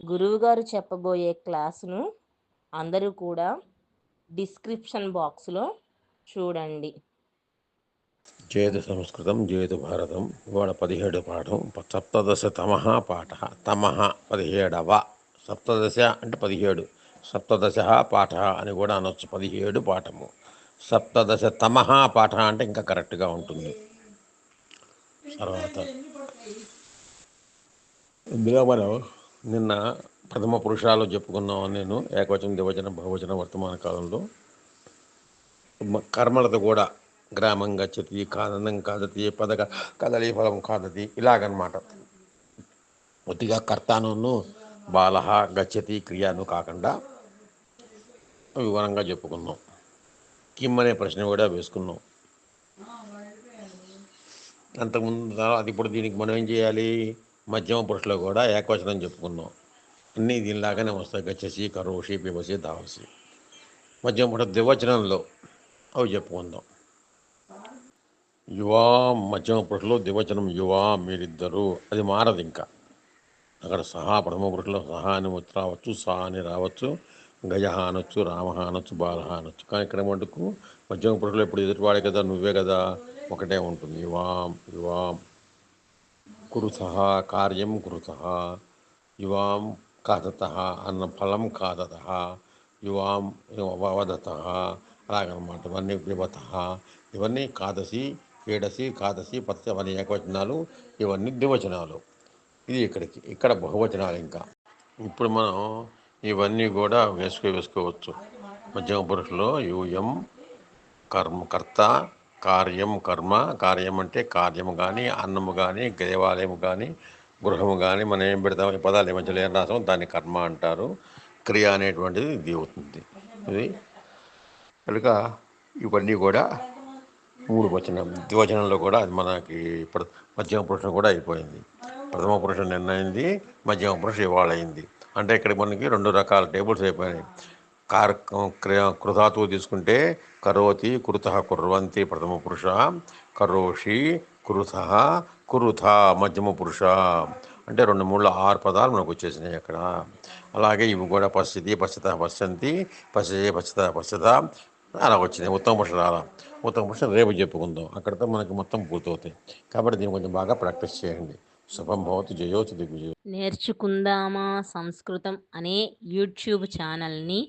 గురువుగారు చెప్పబోయే క్లాసును అందరూ కూడా డిస్క్రిప్షన్ బాక్స్లో చూడండి. జయతు సంస్కృతం జయతు భారతం ఇవాళ పదిహేడు పాఠం సప్తదశ తమః పాఠ తమః పదిహేడవ సప్తదశ అంటే పదిహేడు సప్తదశ పాఠ అని కూడా అనొచ్చు పదిహేడు పాఠము. సప్తదశ తమః పాఠ అంటే ఇంకా కరెక్ట్గా ఉంటుంది. తర్వాత. ఇందులో మనం నిన్న ప్రథమ పురుషాలు చెప్పుకున్నాం నేను ఏకవచనం దివచన బహువచన వర్తమాన కాలంలో. కర్మలతో కూడా గ్రామం గచ్చతి కాదనం కాదతి పద కదలి ఫలం కాదతి ఇలాగనమాట. కొద్దిగా కర్తాను బాల గచ్చతి క్రియాను కాకుండా వివరంగా చెప్పుకున్నాం. కిమ్ అనే ప్రశ్న కూడా వేసుకున్నాం. అంతకుముందు అది ఇప్పుడు దీనికి మనం ఏం చేయాలి? మధ్యమ పురుషులో కూడా ఏకవచనం చెప్పుకున్నాం. అన్నీ దీనిలాగానే వస్తాయి. గచ్చసి కరోషి పిబసి దావసి. మధ్యమ పురుష ద్వివచనంలో అవి చెప్పుకుందాం. యువా మధ్యమ పురుషులు ద్వివచనం యువా మీరిద్దరు. అది మారదు ఇంకా. అక్కడ సహా ప్రథమ పురుషులు సహా అని రావచ్చు సహా అని రావచ్చు గజ అనొచ్చు రామ అనొచ్చు బాల అనొచ్చు. కానీ ఇక్కడ మటుకు మధ్యమ పురుషులు ఎప్పుడు ఎదుటివాడే కదా నువ్వే కదా ఒకటే ఉంటుంది. యువాం యువాం కురుత కార్యం కురుతః యువాం కాదత అన్న ఫలం కాదత యువాం వదత అలాగనమాట. ఇవన్నీ వివత. ఇవన్నీ కాదసి ఏడసి కాదసి పత్య అనే ఏకవచనాలు ఇవన్నీ ద్వివచనాలు. ఇది ఇక్కడికి ఇక్కడ బహువచనాలు ఇంకా. ఇప్పుడు మనం ఇవన్నీ కూడా వేసుకో వేసుకోవచ్చు. మధ్యమ పురుషులో యూయం కర్మ కర్త కార్యం కర్మ. కార్యం అంటే కార్యము కానీ అన్నము కానీ దేవాలయం కానీ గృహము కానీ మనం ఏం పెడతాం? ఈ పదాలు మధ్యలో ఏం రాసాం దాన్ని కర్మ అంటారు. క్రియ అనేటువంటిది ఇది అవుతుంది. ఇది కనుక ఇవన్నీ కూడా మూడు వచనం ద్వివచనంలో కూడా అది మనకి ఇప్పుడు మధ్యమ పురుషుడు కూడా అయిపోయింది. ప్రథమ పురుషుడు నిన్నైంది మధ్యమ పురుషుడు ఇవాళ అయింది అంటే ఇక్కడ మనకి రెండు రకాల టేబుల్స్ అయిపోయినాయి. కార్ క్రియ- తీసుకుంటే కరోతి కృత కుర్వంతి ప్రథమ పురుష కరోషి కృత కురుత మధ్యమ పురుష. అంటే రెండు మూడు ఆరు పదాలు మనకు వచ్చేసినాయి అక్కడ. అలాగే ఇవి కూడా పశ్చితి పశ్చిత పశ్చంతి పశ్చే పశ్చిత పశ్చిత అలా వచ్చినాయి. ఉత్తమ పురుష అలా ఉత్తమ పురుష రేపు చెప్పుకుందాం. అక్కడితో మనకి మొత్తం పూర్తవుతాయి. కాబట్టి దీన్ని కొంచెం బాగా ప్రాక్టీస్ చేయండి. శుభం భవతి జయోతి దిగ్విజయం. నేర్చుకుందామా సంస్కృతం అనే యూట్యూబ్ ఛానల్ని